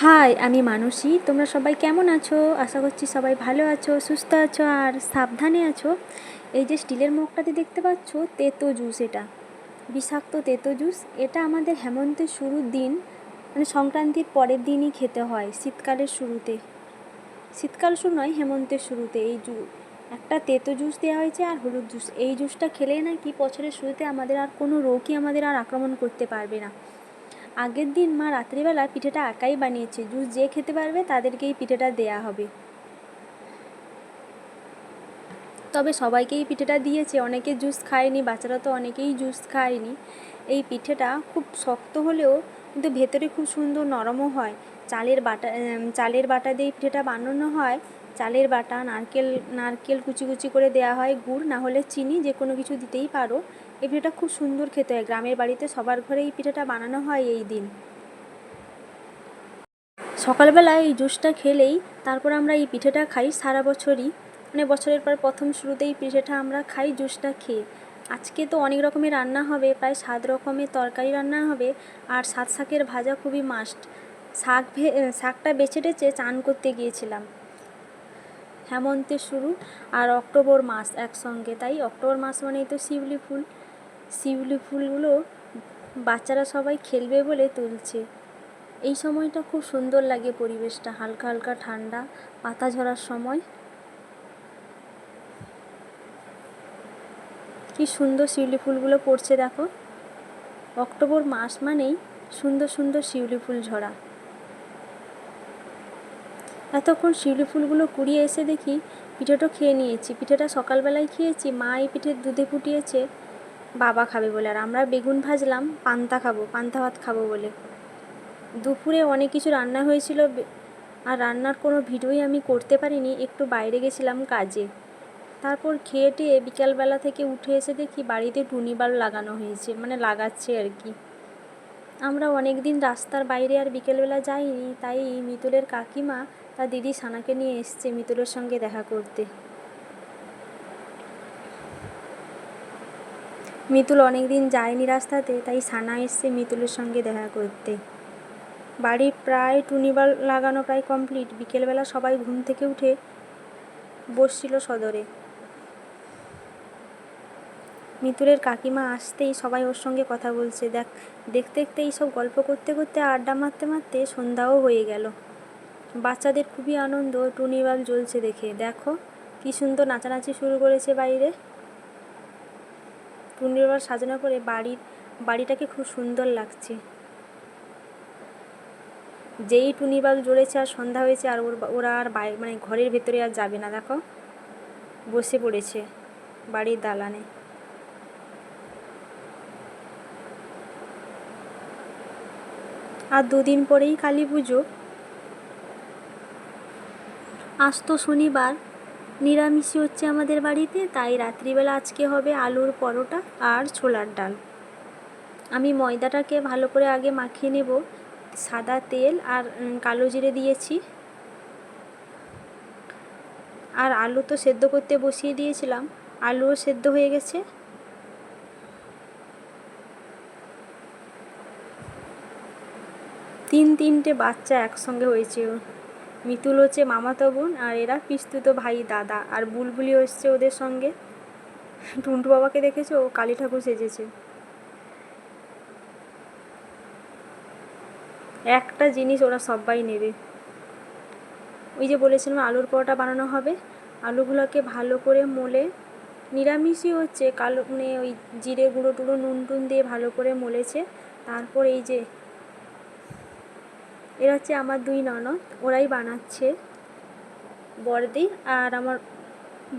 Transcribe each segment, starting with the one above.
High আমি মানসী। তোমরা সবাই কেমন আছো? আশা করছি সবাই ভালো আছো, সুস্থ আছো আর সাবধানে আছো। এই যে স্টিলের মগটাতে দেখতে পাচ্ছ, তেতো জুস এটা। বিষাক্ত তেতো জুস। এটা আমাদের হেমন্তের শুরুর দিন। মানে সংক্রান্তির পরের দিনই খেতে হয়, শীতকালের শুরুতে। শীতকাল শুরু নয়, হেমন্তের শুরুতে এই জু, একটা তেতো জুস দেওয়া হয়েছে আর হলুদ জুস। এই জুসটা খেলে নাকি বছরের শুরুতে আমাদের আর কোনো রোগই আমাদের আর আক্রমণ করতে পারবে না। আগের দিন মা রাত্রিবেলা পিঠেটা একাই বানিয়েছে। জুস যে খেতে পারবে তাদেরকেই পিঠেটা দেয়া হবে। তবে সবাইকেই পিঠেটা দিয়েছে। অনেকে জুস খায়নি, বাচ্চারা তো অনেকেই জুস খায়নি। এই পিঠেটা খুব শক্ত হলেও কিন্তু ভেতরে খুব সুন্দর নরমও হয়। চালের বাটা চালের বাটা দিয়ে পিঠেটা বানানো হয়। চালের বাটা, নারকেল নারকেল কুচি কুচি করে দেওয়া হয়। গুড় না হলে চিনি যে কোনো কিছু দিতেই পারো। এই পিঠেটা খুব সুন্দর খেতে হয়। গ্রামের বাড়িতে সবার ঘরে এই পিঠাটা বানানো হয় এই দিন। সকালবেলা এই জুসটা খেলেই তারপর আমরা এই পিঠেটা খাই সারা বছরই। মানে বছরের পর প্রথম শুরুতেই পিঠেটা আমরা খাই জুসটা খেয়ে। আজকে তো অনেক রকমের রান্না হবে, প্রায় সাত রকমের তরকারি রান্না হবে আর সাত শাকের ভাজা খুবই মাস্ট শাক শাকটা বেছে টেছে চান করতে গিয়েছিলাম। হেমন্তের শুরু আর অক্টোবর মাস একসঙ্গে, তাই অক্টোবর মাস মানেই তো শিউলি ফুল। শিউলি ফুলগুলো বাচ্চারা সবাই খেলবে বলে তুলছে। এই সময়টা খুব সুন্দর লাগে পরিবেশটা, হালকা হালকা ঠান্ডা, পাতা ঝরার সময়। কি সুন্দর শিউলি ফুলগুলো পড়ছে দেখো। অক্টোবর মাস মানেই সুন্দর সুন্দর শিউলি ফুল ঝরা। এতক্ষণ শিউলি ফুলগুলো কুড়িয়ে এসে দেখি পিঠেটা খেয়ে নিয়েছি। পিঠেটা সকালবেলায় খেয়েছি, মা এই পিঠের দুধে ফুটিয়েছে। বাবা খাবে বলে। আর আমরা বেগুন ভাজলাম, পান্তা খাব, পান্তা ভাত খাব বলে। দুপুরে অনেক কিছু রান্না হয়েছিল আর রান্নার কোনো ভিডিওই আমি করতে পারিনি। একটু বাইরে গেছিলাম কাজে। তারপর খেয়ে টেয়ে বিকালবেলা থেকে উঠে এসে দেখি বাড়িতে টুনি বাল্ব লাগানো হয়েছে মানে লাগাচ্ছে আর কি। আমরা অনেক দিন রাস্তার বাইরে আর বিকেলবেলা যাইনি, তাই মিতুলের কাকিমা তার দিদি সানাকে নিয়ে এসছে মিতুলের সঙ্গে দেখা করতে। মিতুল অনেক দিন যায়নি রাস্তাতে, তাই সানা এসছে মিতুলের সঙ্গে দেখা করতে। বাড়ির প্রায় টুনিবাল লাগানো প্রায় কমপ্লিট। বিকেলবেলা সবাই ঘুম থেকে উঠে বসছিল সদরে। মিতুলের কাকিমা আসতেই সবাই ওর সঙ্গে কথা বলছে। দেখ দেখতে দেখতে এইসব গল্প করতে করতে আড্ডা মারতে মারতে সন্ধ্যাও হয়ে গেল। বাচ্চাদের খুবই আনন্দ, টুনি বাল্ব জ্বলছে দেখে। দেখো, কি সুন্দর নাচানাচি শুরু করেছে বাইরে। বাল্ব সাজানো করে বাড়ির, বাড়িটাকে খুব সুন্দর লাগছে। যেই টুনি বাল্ব জ্বলেছে আর সন্ধ্যা হয়েছে আর ওর ওরা আর বাই মানে ঘরের ভেতরে আর যাবে না, দেখো। বসে পড়েছে বাড়ির দালানে। আর দুদিন পরেই কালী পুজো। আজ তো শনিবার। নিরামিষই হচ্ছে আমাদের বাড়িতে, তাই রাত্রিবেলা আজকে হবে আলুর পরোটা আর ছোলার ডাল। আমি ময়দাটাকে ভালো করে আগে মাখিয়ে নেব। সাদা তেল আর কালো জিরে দিয়েছি। আর আলু তো সেদ্ধ করতে বসিয়ে দিয়েছিলাম। আলুও সেদ্ধ হয়ে গেছে। তিন তিনটে বাচ্চা একসঙ্গে হয়েছে। মিতুল হচ্ছে মামাতো বোন আর এরা পিস্তুত ভাই দাদা আর বুলবুলি হচ্ছে ওদের সঙ্গে। টুন্টু বাবাকে দেখেছ? ও কালী ঠাকুর সেজেছে। একটা জিনিস ওরা সবাই নেবে। ওই যে বলেছিলাম আলুর পরোটা বানানো হবে। আলুগুলোকে ভালো করে মলে, নিরামিষই হচ্ছে, কালো মানে ওই জিরে গুঁড়ো টুড়ো নুন টুন দিয়ে ভালো করে মলেছে। তারপর এই যে এরা হচ্ছে আমার দুই ননদ, ওরাই বানাচ্ছে বড়দি আর আমার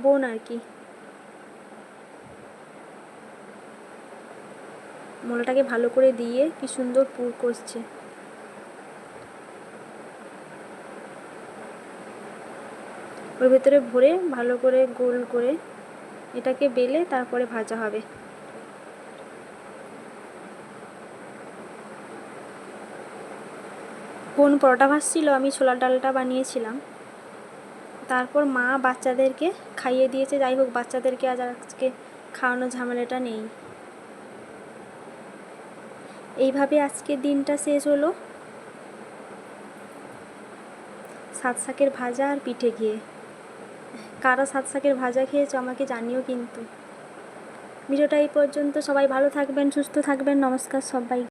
বোন আর কি। মোলাটাকে ভালো করে দিয়ে কি সুন্দর পুর করছে। ওর ভেতরে ভরে ভালো করে গোল করে এটাকে বেলে তারপরে ভাজা হবে। বোন পরোটা ভাজছিল, আমি ছোলার ডালটা বানিয়েছিলাম। তারপর মা বাচ্চাদেরকে খাইয়ে দিয়েছে। যাই হোক, বাচ্চাদেরকে আজ আজকে খাওয়ানো ঝামেলাটা নেই। এইভাবে আজকে দিনটা শেষ হলো। সাত শাকের ভাজা আর পিঠে গিয়ে কারা সাত শাকের ভাজা খেয়েছো আমাকে জানিও কিন্তু। ভিডিওটা এই পর্যন্ত। সবাই ভালো থাকবেন, সুস্থ থাকবেন। নমস্কার সবাই